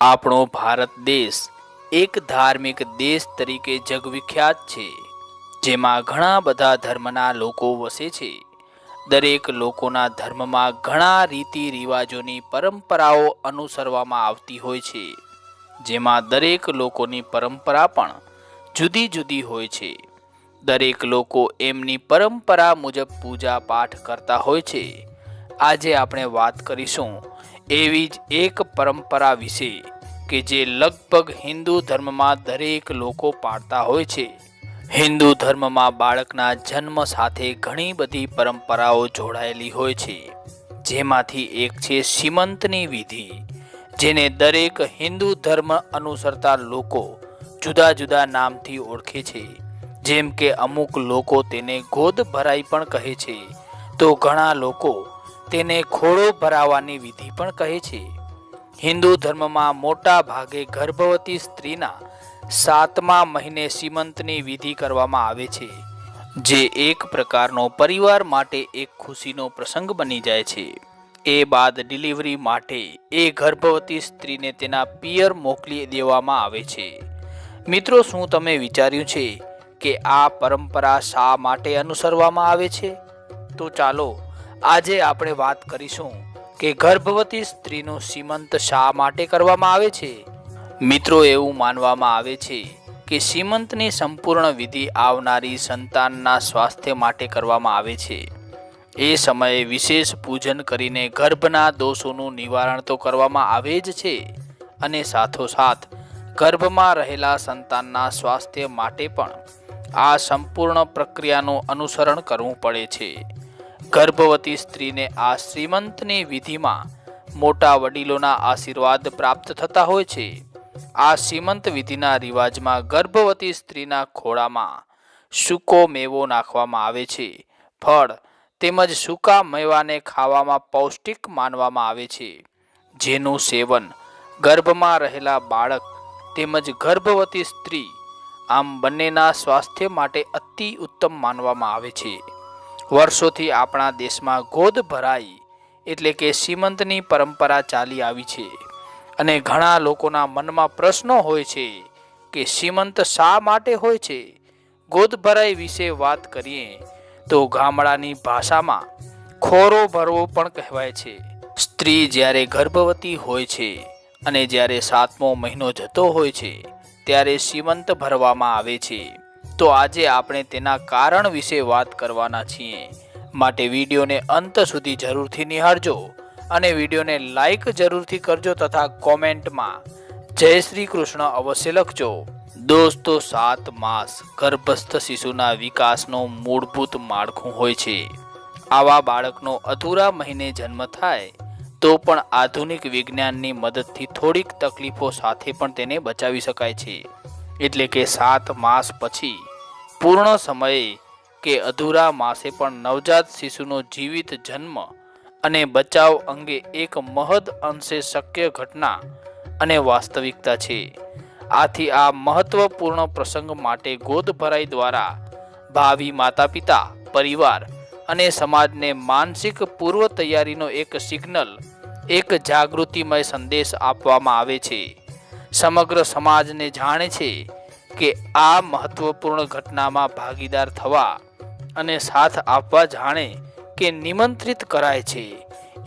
આપણો ભારત દેશ એક ધાર્મિક દેશ તરીકે જગવિખ્યાત છે, જેમાં ઘણા બધા ધર્મના લોકો વસે છે. દરેક લોકોના ધર્મમાં ઘણા રીતિ રિવાજોની પરંપરાઓ અનુસરવામાં આવતી હોય છે, જેમાં દરેક લોકોની પરંપરા પણ જુદી જુદી હોય છે. દરેક લોકો એમની પરંપરા મુજબ પૂજા પાઠ કરતા હોય છે. આજે આપણે વાત કરીશું એવી જ એક પરંપરા વિશે કે જે લગભગ હિન્દુ ધર્મમાં દરેક લોકો પાળતા હોય છે. હિન્દુ ધર્મમાં બાળકના જન્મ સાથે ઘણી બધી પરંપરાઓ જોડાયેલી હોય છે. જેમાંથી એક છે સીમંતની વિધિ, જેને દરેક હિન્દુ ધર્મ અનુસરતા લોકો જુદા જુદા નામથી ઓળખે છે. જેમ કે અમુક લોકો તેને ગોદ ભરાઈ પણ કહે છે. તો ઘણા લોકો તેને ખોળો ભરાવાની વિધિ પણ કહે છે. હિન્દુ ધર્મમાં મોટા ભાગે ગર્ભવતી સ્ત્રીના સાતમા મહિને સીમંતની વિધિ કરવામાં આવે છે, જે એક પ્રકારનો પરિવાર માટે એક ખુશીનો પ્રસંગ બની જાય છે. એ બાદ ડિલિવરી માટે એ ગર્ભવતી સ્ત્રીને તેના પિયર મોકલી દેવામાં આવે છે. મિત્રો, શું તમે વિચાર્યું છે કે આ પરંપરા શા માટે અનુસરવામાં આવે છે? તો ચાલો આજે આપણે વાત કરીશું કે ગર્ભવતી સ્ત્રીનું સીમંત શા માટે કરવામાં આવે છે? મિત્રો, એવું માનવામાં આવે છે કે સીમંતની સંપૂર્ણ વિધિ આવનારી સંતાનના સ્વાસ્થ્ય માટે કરવામાં આવે છે. એ સમયે વિશેષ પૂજન કરીને ગર્ભના દોષોનું નિવારણ તો કરવામાં આવે જ છે અને સાથોસાથ ગર્ભમાં રહેલા સંતાનના સ્વાસ્થ્ય માટે પણ આ સંપૂર્ણ પ્રક્રિયાનું અનુસરણ કરવું પડે છે. ગર્ભવતી સ્ત્રીને આ શ્રીમંતની વિધિમાં મોટા વડીલોના આશીર્વાદ પ્રાપ્ત થતા હોય છે. આ શ્રીમંત વિધિના રિવાજમાં ગર્ભવતી સ્ત્રીના ખોળામાં સૂકો મેવો નાખવામાં આવે છે. ફળ તેમજ સૂકા મેવાને ખાવામાં પૌષ્ટિક માનવામાં આવે છે. જેનું સેવન ગર્ભમાં રહેલા બાળક તેમજ ગર્ભવતી સ્ત્રી આમ બંનેના સ્વાસ્થ્ય માટે અતિ ઉત્તમ માનવામાં આવે છે. વર્ષોથી આપણા દેશમાં ગોદ ભરાઈ એટલે કે સીમંતની પરંપરા ચાલી આવી છે. અને ઘણા લોકોના મનમાં પ્રશ્નો હોય છે કે સીમંત શા માટે હોય છે? ગોદ ભરાઈ વિશે વાત કરીએ તો ગામડાની ભાષામાં ખોરો ભરવો પણ કહેવાય છે. સ્ત્રી જ્યારે ગર્ભવતી હોય છે અને જ્યારે સાતમો મહિનો જતો હોય છે, ત્યારે સીમંત ભરવામાં આવે છે. તો આજે આપણે તેના કારણ વિશે વાત કરવાના છીએ. માટે વિડીયોને અંત સુધી જરૂરથી નિહાળજો અને વિડીયોને લાઈક જરૂરથી કરજો તથા કોમેન્ટમાં જય શ્રી કૃષ્ણ અવશ્ય લખજો. દોસ્તો, સાત માસ ગર્ભસ્થ શિશુના વિકાસનો મૂળભૂત માળખું હોય છે. આવા બાળકનો અધૂરા મહિને જન્મ થાય તો પણ આધુનિક વિજ્ઞાનની મદદથી થોડીક તકલીફો સાથે પણ તેને બચાવી શકાય છે. એટલે કે સાત માસ પછી પૂર્ણ સમયે કે અધૂરા માસે પણ નવજાત શિશુનો જીવિત જન્મ અને બચાવ અંગે એક મહદ અંશે શક્ય ઘટના અને વાસ્તવિકતા છે. આથી આ મહત્વપૂર્ણ પ્રસંગ માટે ગોદ ભરાઈ દ્વારા ભાવિ માતા પિતા પરિવાર અને સમાજને માનસિક પૂર્વ તૈયારીનો એક સિગ્નલ, એક જાગૃતિમય સંદેશ આપવામાં આવે છે. સમગ્ર સમાજને જાણે છે કે આ મહત્વપૂર્ણ ઘટનામાં ભાગીદાર થવા અને સાથ આપવા જાણે કે નિમંત્રિત કરાય છે.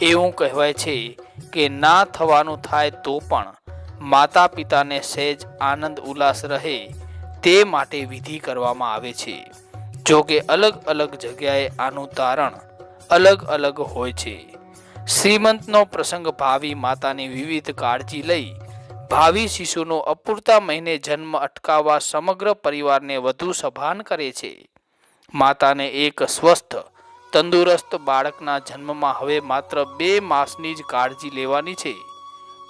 એવું કહેવાય છે કે ના થવાનું થાય તો પણ માતા પિતાને સહેજ આનંદ ઉલ્લાસ રહે તે માટે વિધિ કરવામાં આવે છે. જો કે અલગ અલગ જગ્યાએ આનું તારણ અલગ અલગ હોય છે. શ્રીમંતનો પ્રસંગ ભાવી માતાની વિવિધ કાળજી લઈ ભાવિ શિશુનો અપૂરતા મહિને જન્મ અટકાવવા સમગ્ર પરિવારને વધુ સભાન કરે છે. માતાને એક સ્વસ્થ, તંદુરસ્ત બાળકના જન્મમાં હવે માત્ર બે માસની જ કાળજી લેવાની છે.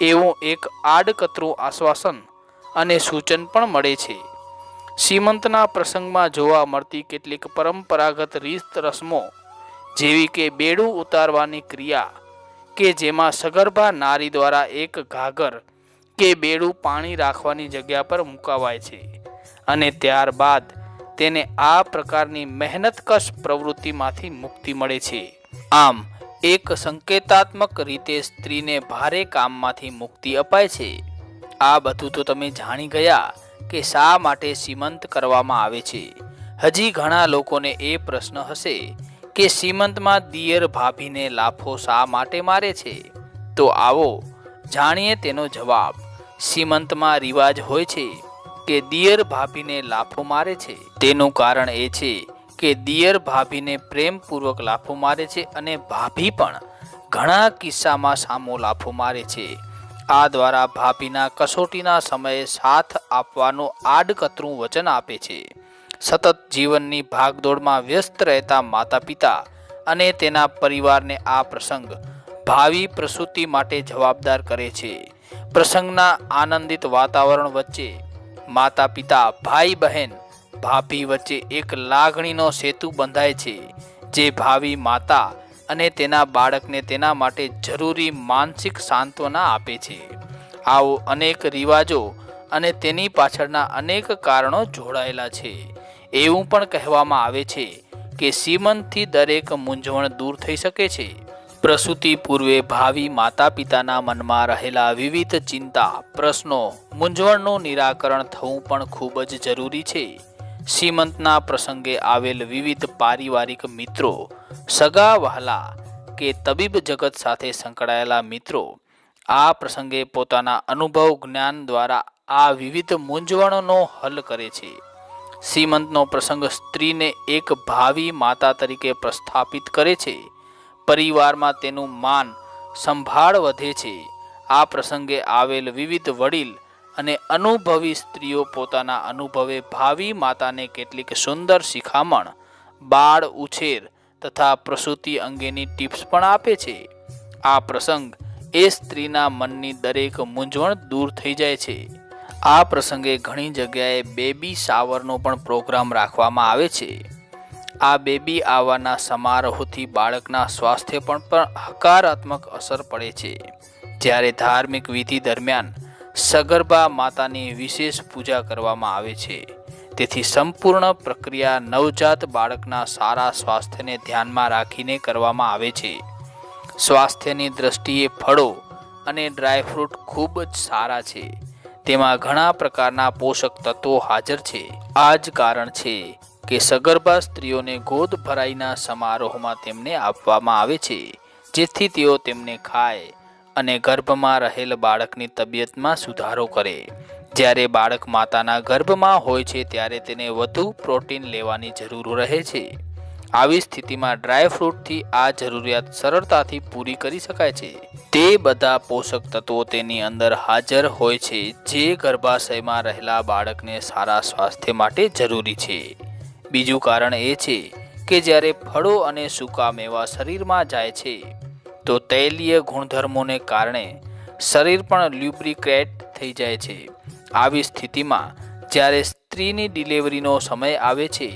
એવું એક આડકતરું આશ્વાસન અને સૂચન પણ મળે છે. સીમંતના પ્રસંગમાં જોવા મળતી કેટલીક પરંપરાગત રીત રસમો, જેવી કે બેડું ઉતારવાની ક્રિયા, કે જેમાં સગર્ભા નારી દ્વારા એક ઘાઘર કે બેડું પાણી રાખવાની જગ્યા પર મુકાવાય છે અને ત્યારબાદ તેને આ પ્રકારની મહેનતકશ પ્રવૃત્તિમાંથી મુક્તિ મળે છે. આમ, એક સંકેતાત્મક રીતે સ્ત્રીને ભારે કામમાંથી મુક્તિ અપાય છે. આ બધું તો તમે જાણી ગયા કે શા માટે સીમંત કરવામાં આવે છે. હજી ઘણા લોકોને એ પ્રશ્ન હશે કે સીમંતમાં દિયર ભાભીને લાફો શા માટે મારે છે? તો આવો જાણીએ તેનો જવાબ. સીમંતમાં રિવાજ હોય છે કે દિયર ભાભીને લાફો મારે છે. તેનું કારણ એ છે કે દિયર ભાભીને પ્રેમપૂર્વક લાફો મારે છે અને ભાભી પણ ઘણા કિસ્સામાં સામો લાફો મારે છે. આ દ્વારા ભાભીના કસોટીના સમયે સાથ આપવાનું આડકતરું વચન આપે છે. સતત જીવનની ભાગદોડમાં વ્યસ્ત રહેતા માતા પિતા અને તેના પરિવારને આ પ્રસંગ ભાવિ પ્રસૂતિ માટે જવાબદાર કરે છે. પ્રસંગના આનંદિત વાતાવરણ વચ્ચે માતા પિતા ભાઈ બહેન ભાભી વચ્ચે એક લાગણીનો સેતુ બંધાય છે, જે ભાવિ માતા અને તેના બાળકને તેના માટે જરૂરી માનસિક સાંત્વના આપે છે. આવો અનેક રિવાજો અને તેની પાછળના અનેક કારણો જોડાયેલા છે. એવું પણ કહેવામાં આવે છે કે સીમંતથી દરેક મૂંઝવણ દૂર થઈ શકે છે. પ્રસૂતિ પૂર્વે ભાવિ માતા પિતાના મનમાં રહેલા વિવિધ ચિંતા, પ્રશ્નો, મૂંઝવણનું નિરાકરણ થવું પણ ખૂબ જ જરૂરી છે. સીમંતના પ્રસંગે આવેલ વિવિધ પારિવારિક મિત્રો, સગા વહાલા કે તબીબ જગત સાથે સંકળાયેલા મિત્રો, આ પ્રસંગે પોતાના અનુભવ જ્ઞાન દ્વારા આ વિવિધ મૂંઝવણનો હલ કરે છે. સીમંતનો પ્રસંગ સ્ત્રીને એક ભાવિ માતા તરીકે પ્રસ્થાપિત કરે છે. પરિવારમાં તેનું માન સંભાળ વધે છે. આ પ્રસંગે આવેલ વિવિધ વડીલ અને અનુભવી સ્ત્રીઓ પોતાના અનુભવે ભાવિ માતાને કેટલીક સુંદર શિખામણ, બાળ ઉછેર તથા પ્રસૂતિ અંગેની ટિપ્સ પણ આપે છે. આ પ્રસંગ એ સ્ત્રીના મનની દરેક મૂંઝવણ દૂર થઈ જાય છે. આ પ્રસંગે ઘણી જગ્યાએ બેબી શાવરનો પણ પ્રોગ્રામ રાખવામાં આવે છે. આ બેબી આવવાના સમારોહથી બાળકના સ્વાસ્થ્ય પણ પણ હકારાત્મક અસર પડે છે. જ્યારે ધાર્મિક વિધિ દરમિયાન સગર્ભા માતાની વિશેષ પૂજા કરવામાં આવે છે. તેથી સંપૂર્ણ પ્રક્રિયા નવજાત બાળકના સારા સ્વાસ્થ્યને ધ્યાનમાં રાખીને કરવામાં આવે છે. સ્વાસ્થ્યની દ્રષ્ટિએ ફળો અને ડ્રાયફ્રૂટ ખૂબ જ સારા છે. તેમાં ઘણા પ્રકારના પોષક તત્વો હાજર છે. આ જ કારણ છે કે સગર્ભા સ્ત્રીઓને ગોદ ભરાઈના સમારોહમાં તેમને આપવામાં આવે છે, જેથી તેઓ તેમને ખાય અને ગર્ભમાં રહેલ બાળકની તબિયતમાં સુધારો કરે. જ્યારે બાળક માતાના ગર્ભમાં હોય છે, ત્યારે તેને વધુ પ્રોટીન લેવાની જરૂર રહે છે. આવી સ્થિતિમાં ડ્રાયફ્રૂટથી આ જરૂરિયાત સરળતાથી પૂરી કરી શકાય છે. તે બધા પોષક તત્વો તેની અંદર હાજર હોય છે, જે ગર્ભાશયમાં રહેલા બાળકને સારા સ્વાસ્થ્ય માટે જરૂરી છે. બીજું કારણ એ છે કે જ્યારે ફળો અને સૂકા મેવા શરીરમાં જાય છે, તો તૈલીય ગુણધર્મોને કારણે શરીર પણ લ્યુબ્રિકેટ થઈ જાય છે. આવી સ્થિતિમાં જ્યારે સ્ત્રીની ડિલિવરીનો સમય આવે છે,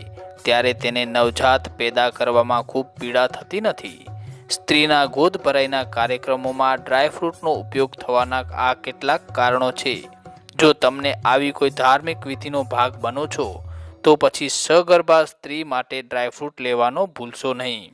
ત્યારે તેને નવજાત પેદા કરવામાં ખૂબ પીડા થતી નથી. સ્ત્રીના ગોદ ભરાઈના કાર્યક્રમોમાં ડ્રાયફ્રૂટનો ઉપયોગ થવાના આ કેટલાક કારણો છે. જો તમને આવી કોઈ ધાર્મિક વિધિનો ભાગ બનો છો તો પછી સગર્ભા સ્ત્રી માટે ડ્રાયફ્રૂટ લેવાનો ભૂલશો નહીં.